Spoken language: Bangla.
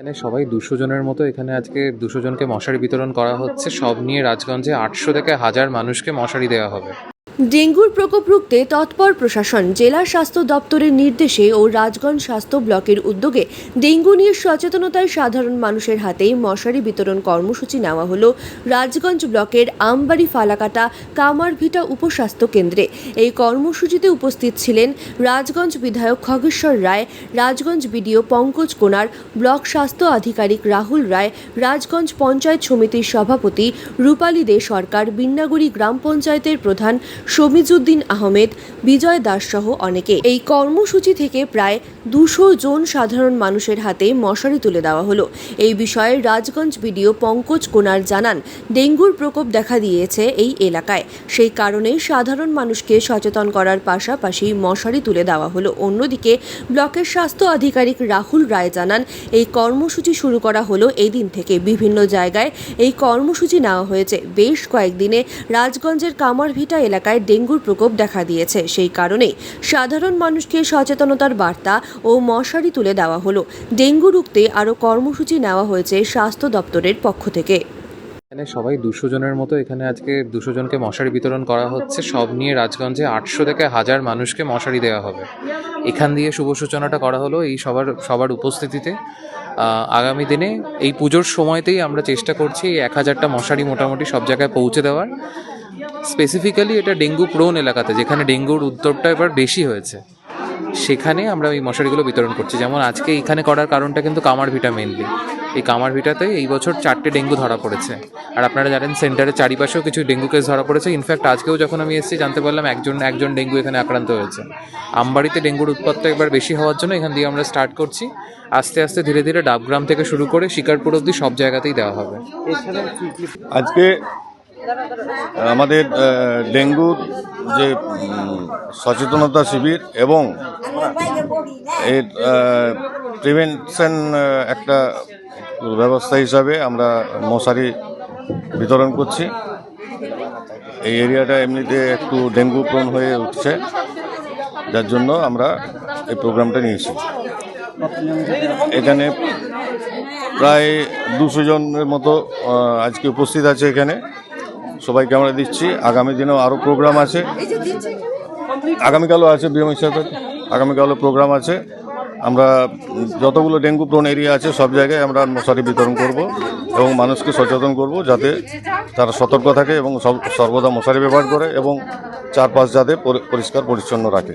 এখানে সবাই দুশো জনের মতো এখানে আজকে দুশো জনকে মশারি বিতরণ করা হচ্ছে। সব নিয়ে রাজগঞ্জে আটশো থেকে হাজার মানুষকে মশারি দেওয়া হবে। ডেঙ্গুর প্রকোপ রুখতে তৎপর প্রশাসন, জেলা স্বাস্থ্য দপ্তরের নির্দেশে ও রাজগঞ্জ স্বাস্থ্য ব্লকের উদ্যোগে ডেঙ্গু নিয়ে সচেতনতায় সাধারণ মানুষের হাতেই মশারি বিতরণ কর্মসূচি নেওয়া হলো রাজগঞ্জ ব্লকের আমবাড়ি ফালাকাটা কামারভিটা উপস্বাস্থ্য কেন্দ্রে। এই কর্মসূচিতে উপস্থিত ছিলেন রাজগঞ্জ বিধায়ক খগেশ্বর রায়, রাজগঞ্জ বিডিও পঙ্কজ কোনার, ব্লক স্বাস্থ্য আধিকারিক রাহুল রায়, রাজগঞ্জ পঞ্চায়েত সমিতির সভাপতি রূপালী দে সরকার, বিন্নাগুড়ি গ্রাম পঞ্চায়েতের প্রধান শমিজুদ্দিন আহমেদ, বিজয় দাস সহ অনেকে। এই কর্মসূচি থেকে প্রায় দুশো জন সাধারণ মানুষের হাতে মশারি তুলে দেওয়া হলো। এই বিষয়ে রাজগঞ্জ বিডিও পঙ্কজ কোনার জানান, ডেঙ্গুর প্রকোপ দেখা দিয়েছে এই এলাকায়। সেই কারণে সাধারণ মানুষকে সচেতন করার পাশাপাশি মশারি তুলে দেওয়া হলো। অন্যদিকে ব্লকের স্বাস্থ্য আধিকারিক রাহুল রায় জানান, এই কর্মসূচি শুরু করা হলো এই দিন থেকে। বিভিন্ন জায়গায় এই কর্মসূচি নেওয়া হয়েছে। বেশ কয়েকদিনে রাজগঞ্জের কামারভিটা এলাকায় ডেঙ্গুর প্রকোপ দেখা দিয়েছে। সেই কারণেই সাধারণ মানুষকে সচেতনতার বার্তা ও মশারি তুলে দেওয়া হলো। ডেঙ্গু রুখতে আরও কর্মসূচি নেওয়া হয়েছে স্বাস্থ্য দপ্তরের পক্ষ থেকে। এখানে সবাই দুশো জনের মতো এখানে আজকে দুশো জনকে মশারি বিতরণ করা হচ্ছে। সব নিয়ে রাজগঞ্জে আটশো থেকে হাজার মানুষকে মশারি দেওয়া হবে। এখান দিয়ে শুভ সূচনাটা করা হলো এই সবার সবার উপস্থিতিতে। আগামী দিনে এই পুজোর সময়তেই আমরা চেষ্টা করছি এই এক হাজারটা মশারি মোটামুটি সব জায়গায় পৌঁছে দেওয়ার। স্পেসিফিক্যালি এটা ডেঙ্গু প্রোন এলাকাতে যেখানে ডেঙ্গুর উদ্যোগটা এবার বেশি হয়েছে। সেখানে আমরা এই মশারিগুলো বিতরণ করছি। যেমন আজকে এখানে করার কারণটা কিন্তু কামার ভিটা মেনলি এই কামার ভিটাতে এই বছর চারটে ডেঙ্গু ধরা পড়েছে। আর আপনারা জানেন সেন্টারের চারিপাশেও কিছু ডেঙ্গু কেস ধরা পড়েছে। ইনফ্যাক্ট আজকেও যখন আমি এসেছি জানতে পারলাম একজন একজন ডেঙ্গু এখানে আক্রান্ত হয়েছে। আমবাড়িতে ডেঙ্গুর উৎপাতটা একবার বেশি হওয়ার জন্য এখান দিয়ে আমরা স্টার্ট করছি। আস্তে আস্তে ধীরে ধীরে ডাবগ্রাম থেকে শুরু করে শিকারপুর অবধি সব জায়গাতেই দেওয়া হবে। আজকে আমাদের ডেঙ্গুর যে সচেতনতা শিবির এবং এর প্রিভেনশন একটা ব্যবস্থা হিসাবে আমরা মশারি বিতরণ করছি। এই এরিয়াটা এমনিতে একটু ডেঙ্গু প্রণ হয়ে উঠছে, যার জন্য আমরা এই প্রোগ্রামটা নিয়েছি। এখানে প্রায় দুশো জনের মতো আজকে উপস্থিত আছে এখানে। সবাইকে আমরা দিচ্ছি। আগামী দিনেও আরও প্রোগ্রাম আছে। আগামীকালও আছে বিএমএর সাথে আগামীকালও প্রোগ্রাম আছে। আমরা যতগুলো ডেঙ্গু প্রোন এরিয়া আছে, সব জায়গায় আমরা মশারি বিতরণ করব এবং মানুষকে সচেতন করব যাতে তারা সতর্ক থাকে এবং সর্বদা মশারি ব্যবহার করে এবং চারপাশ যাতে পরিষ্কার, পরিচ্ছন্ন রাখে।